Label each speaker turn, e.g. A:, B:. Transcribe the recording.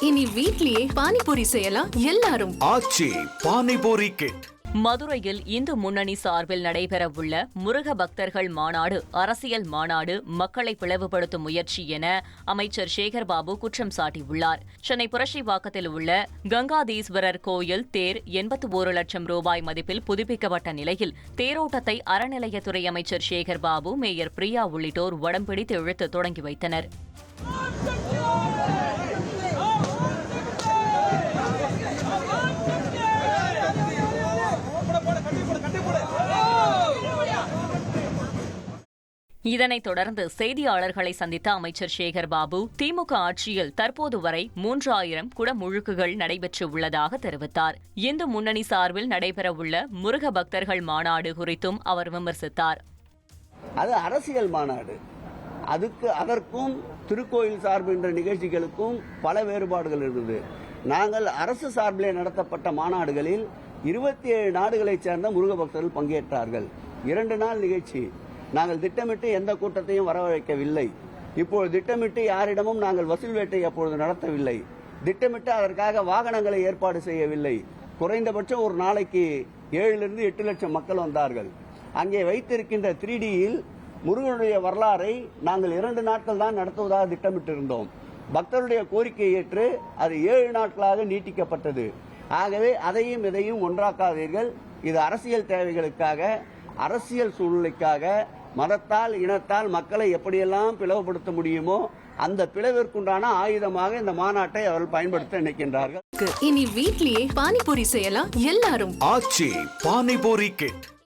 A: இனி வீட்லயே பானிபூரி செய்யலாம் எல்லாரும்.
B: ஆச்சி பானிபூரி கிட்
C: மதுரையில் இந்து முன்னணி சார்பில் நடைபெறவுள்ள முருக பக்தர்கள் மாநாடு அரசியல் மாநாடு மக்களை பிளவுபடுத்தும் முயற்சி என அமைச்சர் சேகர்பாபு குற்றம் சாட்டியுள்ளார். சென்னை புரட்சிவாக்கத்தில் உள்ள கங்காதீஸ்வரர் கோயில் தேர் எண்பத்தி ஒரு லட்சம் ரூபாய் மதிப்பில் புதுப்பிக்கப்பட்ட நிலையில் தேரோட்டத்தை அறநிலையத்துறை அமைச்சர் சேகர்பாபு மேயர் பிரியா உள்ளிட்டோர் வடம்பிடித்து இழுத்து தொடங்கி வைத்தனர். இதனைத் தொடர்ந்து செய்தியாளர்களை சந்தித்த அமைச்சர் சேகர் பாபு திமுக ஆட்சியில் தற்போது வரை மூன்றாயிரம் குடமுழுக்குகள் நடைபெற்று உள்ளதாக தெரிவித்தார். இந்து முன்னணி சார்பில் நடைபெறவுள்ள முருக பக்தர்கள் மாநாடு குறித்தும் அவர் விமர்சித்தார்.
D: அது அரசியல் மாநாடு. அதுக்கு அதற்கும் திருக்கோயில் சார்பின்ற நிகழ்ச்சிகளுக்கும் பல வேறுபாடுகள் இருந்தது. நாங்கள் அரசு சார்பிலே நடத்தப்பட்ட மாநாடுகளில் இருபத்தி ஏழு நாடுகளைச் சேர்ந்த முருக பக்தர்கள் பங்கேற்றார்கள். இரண்டு நாள் நிகழ்ச்சி. நாங்கள் திட்டமிட்டு எந்த கூட்டத்தையும் வரவழைக்கவில்லை. இப்போது திட்டமிட்டு யாரிடமும் நாங்கள் வசூல் வேட்டை அப்பொழுது நடத்தவில்லை. திட்டமிட்டு அதற்காக வாகனங்களை ஏற்பாடு செய்யவில்லை. குறைந்தபட்சம் ஒரு நாளைக்கு ஏழிலிருந்து எட்டு லட்சம் மக்கள் வந்தார்கள். அங்கே வைத்திருக்கின்ற த்ரீ டியில் முருகனுடைய வரலாறை நாங்கள் இரண்டு நாட்கள் தான் நடத்துவதாக திட்டமிட்டிருந்தோம். பக்தருடைய கோரிக்கையை ஏற்று அது ஏழு நாட்களாக நீட்டிக்கப்பட்டது. ஆகவே அதையும் இதையும் ஒன்றாக்காதீர்கள். இது அரசியல் தேவைகளுக்காக அரசியல் சூழ்நிலைக்காக மதத்தால் இனத்தால் மக்களை எப்படியெல்லாம் பிளவுபடுத்த முடியுமோ அந்த பிளவிற்குண்டான ஆயுதமாக இந்த மாநாட்டை அவர்கள் பயன்படுத்த நினைக்கின்றார்கள்.
A: இனி வீட்லயே பானிபூரி செய்யலாம் எல்லாரும்.
B: ஆச்சி பானிபூரி கிட்.